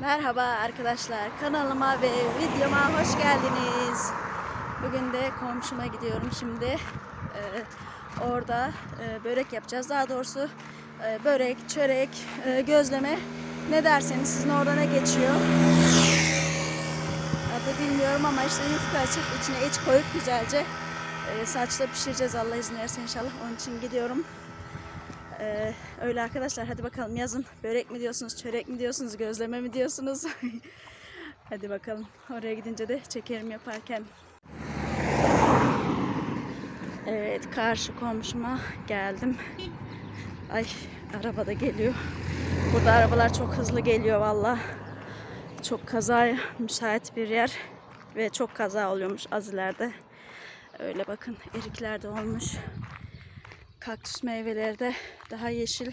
Merhaba arkadaşlar kanalıma ve videoma hoş geldiniz. Bugün de komşuma gidiyorum şimdi. Ee, orada e, börek yapacağız. Daha doğrusu e, börek, çörek, e, gözleme ne derseniz sizin orada ne geçiyor? Adı bilmiyorum ama işte yufka açıp içine iç koyup güzelce e, saçta pişireceğiz Allah izin verirse inşallah. Onun için gidiyorum. Ee, öyle arkadaşlar hadi bakalım yazın. Börek mi diyorsunuz, çörek mi diyorsunuz, gözleme mi diyorsunuz? hadi bakalım. Oraya gidince de çekerim yaparken. Evet karşı komşuma geldim. Ay araba da geliyor. Burada arabalar çok hızlı geliyor valla. Çok kaza müsait bir yer. Ve çok kaza oluyormuş az ileride. Öyle bakın erikler de olmuş kaktüs meyveleri de daha yeşil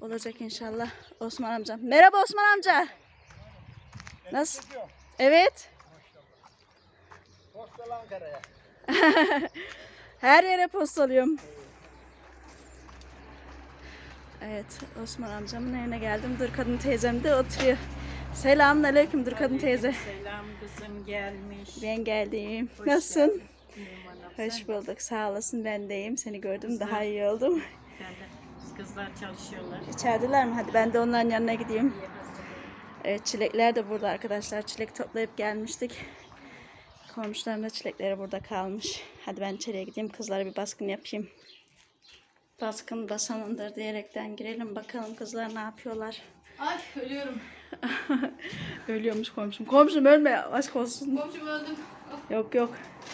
olacak inşallah. Osman amcam. Merhaba Osman amca. Nasıl? Evet. Postal Ankara'ya. Her yere postalıyorum. Evet, Osman amcamın evine geldim. Dur kadın teyzem de oturuyor. Selamun aleyküm dur kadın teyze. Selam kızım gelmiş. Ben geldim. Nasılsın? İyiyim anam. Hoş bulduk. Sağ olasın. Ben deyim. Seni gördüm. Daha iyi oldum. Kızlar çalışıyorlar. İçerideler mi? Hadi ben de onların yanına gideyim. Evet çilekler de burada arkadaşlar. Çilek toplayıp gelmiştik. Komşularım da çilekleri burada kalmış. Hadi ben içeriye gideyim kızlara bir baskın yapayım. Baskın basanındır diyerekten girelim bakalım kızlar ne yapıyorlar. Ay ölüyorum. Ölüyormuş komşum. Komşum ölme aşk olsun. Komşum öldüm. Yok yok.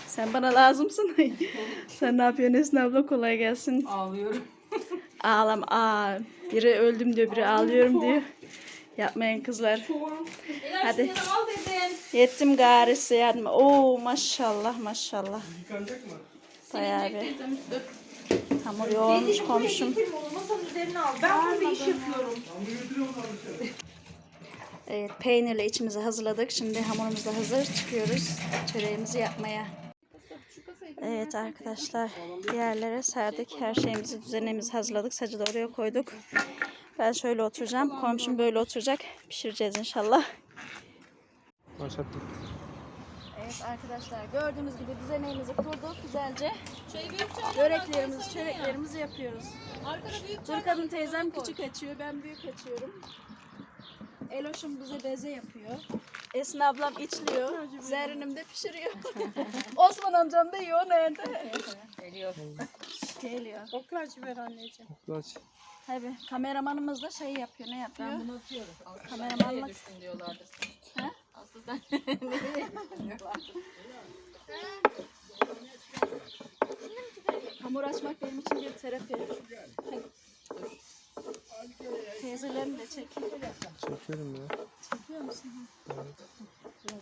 Sen bana lazımsın. Sen ne yapıyorsun Esin abla kolay gelsin. Ağlıyorum. Ağlam aa biri öldüm diyor biri ağlıyorum diyor. Yapmayın kızlar. Hadi. Yettim garisi yardım. Oo maşallah maşallah. Yıkanacak mı? Bayağı bir hamur yoğurmuş komşum. Masanın üzerine al. Ben burada iş yapıyorum. Hamur götürüyor mu dışarı? Evet peynirle içimizi hazırladık. Şimdi hamurumuz da hazır. Çıkıyoruz çöreğimizi yapmaya. Evet arkadaşlar yerlere serdik. Her şeyimizi düzenimizi hazırladık. Sacı da oraya koyduk. Ben şöyle oturacağım. Komşum böyle oturacak. Pişireceğiz inşallah. Başlattık. Evet arkadaşlar gördüğünüz gibi düzenimizi kurduk güzelce. Böreklerimizi, çöreklerimizi yapıyoruz. Arkada büyük Dur kadın teyzem küçük açıyor, ben büyük açıyorum. Eloş'um bize beze yapıyor. Esin ablam içliyor. Zerrin'im de pişiriyor. Osman amcam da yiyor nerede? Geliyor. Geliyor. Oklacı ver anneciğim. Oklaç. Tabii kameramanımız da şey yapıyor, ne yapıyor? Ben bunu atıyorum. Aslında Kameramanlık. düştün diyorlardı. Ha? Aslında sen nereye düştün diyorlardı. Hamur açmak benim için bir terapi. Teyzelerini de çek. Çekerim ya. Çekiyor musun?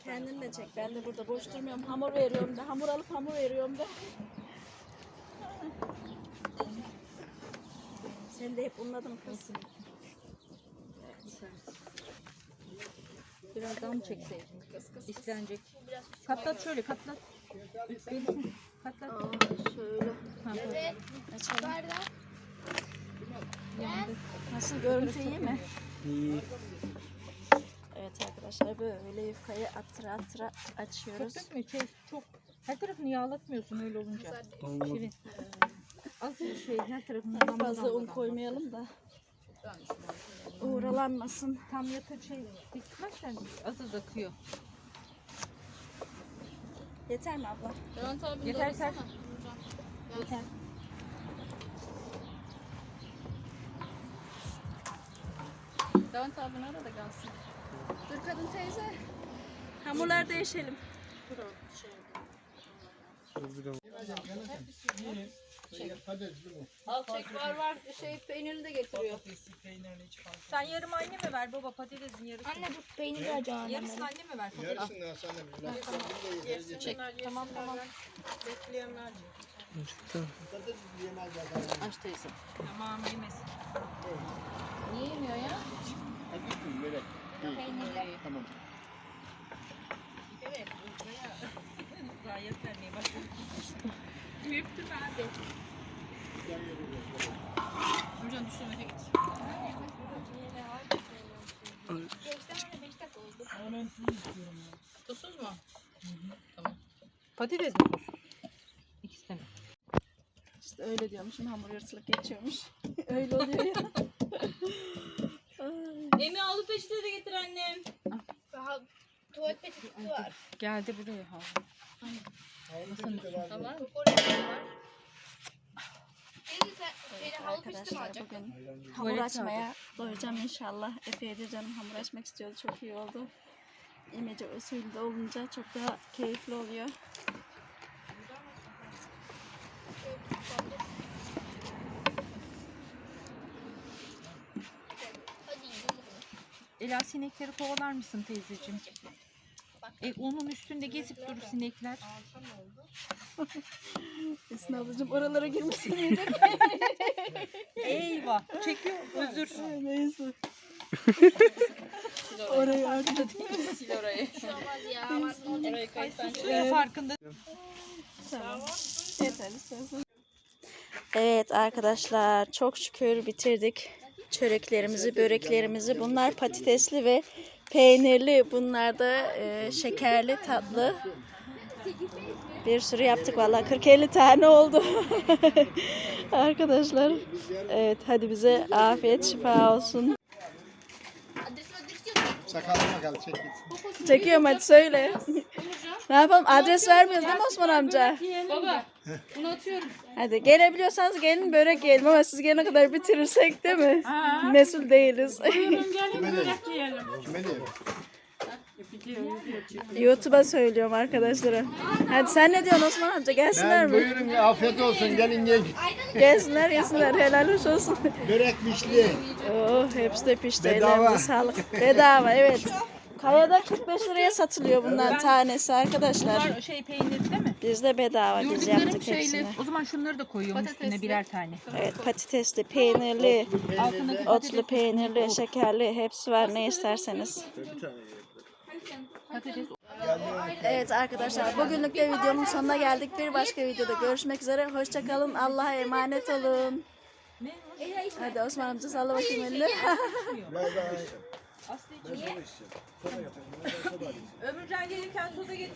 Kendin de çek. Ben de burada boş durmuyorum. Hamur veriyorum da. Hamur alıp hamur veriyorum da. Sen de hep unladın kız. Biraz daha mı çekseydin? İstenecek. Katlat şöyle katlat. Katlat. Aa, şöyle. Ha, böyle. Açalım. Nasıl görüntü iyi mi? İyi. Evet arkadaşlar böyle yufkayı attıra attıra açıyoruz. Çok dökme şey çok. Her tarafını yağlatmıyorsun öyle olunca. Şirin. Az şey her tarafını Çok fazla un koymayalım da uğralanmasın. Tam yata şey dikmezsen az az akıyor. Yeter mi abla? Yeter, yeter. Yeter. Levent abi nerede da gelsin. Dur kadın teyze. Hamurlar değişelim. Al çek var var şey peynirini de getiriyor. Sen yarım anneme ver baba patatesin yarısını. Anne bu peynir de acı anne. Yarısını anneme ver. Yarısından sana bir Çek. Tamam tamam. Bekleyenler. Aç teyze. Tamam yemesin. Niye yemiyor ya? Peynirle. Tamam. Evet. Daha yeter niye bak. Büyüktü abi. Amcan düşürmeye git. Göster Tuzsuz mu? Patates mi tuzsuz? İkisi de mi? İşte öyle diyormuşum hamur yırtılıp geçiyormuş. öyle oluyor ya. Ay. Emi alıp peçete de getir annem. Daha tuvalet peçetesi var. Geldi buraya ha. Tamam. Oraya Arkadaşlar alacaksın? bugün hamur açmaya doyacağım inşallah. Epeydir canım hamur açmak istiyordu. Çok iyi oldu. İmece usulü de olunca çok daha keyifli oluyor. Ela sinekleri kovalar mısın teyzeciğim? E, onun üstünde gezip durur sinekler. Esin ablacığım oralara girmesin iyice. Eyvah. Çekiyor. Özür. Neyse. Orayı artık Sil orayı. Olmaz ya. Orayı kayıttan farkında. Tamam. Yeter istersen. Evet arkadaşlar çok şükür bitirdik çöreklerimizi, böreklerimizi. Bunlar patatesli ve peynirli. Bunlar da e, şekerli, tatlı. Bir sürü yaptık vallahi 40-50 tane oldu. arkadaşlar. Evet hadi bize afiyet şifa olsun. Sakalıma gel çek git. Çekiyorum hadi söyle. ne yapalım adres vermiyoruz değil mi Osman amca? Baba bunu atıyorum. Hadi gelebiliyorsanız gelin börek yiyelim ama siz gelene kadar bitirirsek değil mi? Mesul değiliz. Kime diyelim? Kime diyelim? YouTube'a söylüyorum arkadaşlara. Hadi sen ne diyorsun Osman amca? Gelsinler Ben mi? buyurun afiyet olsun gelin gel. Gelsinler yesinler. Helal hoş olsun. Börek mişli. Oh hepsi de pişti. Bedava. Ellerinize sağlık. Bedava evet. Kayada 45 liraya satılıyor bundan tanesi arkadaşlar. Bunlar şey peynir değil mi? Biz de bedava biz yaptık şeyli. hepsini. O zaman şunları da koyuyorum üstüne Patatesli. birer tane. Evet patatesli, peynirli, Altındaki otlu peynirli, şekerli hepsi var ne isterseniz. Evet arkadaşlar bugünlük de videonun sonuna geldik. Bir başka videoda görüşmek üzere. Hoşçakalın. Allah'a emanet olun. Hadi Osman amca salla bakayım elini. Ömürcan gelirken soda getir.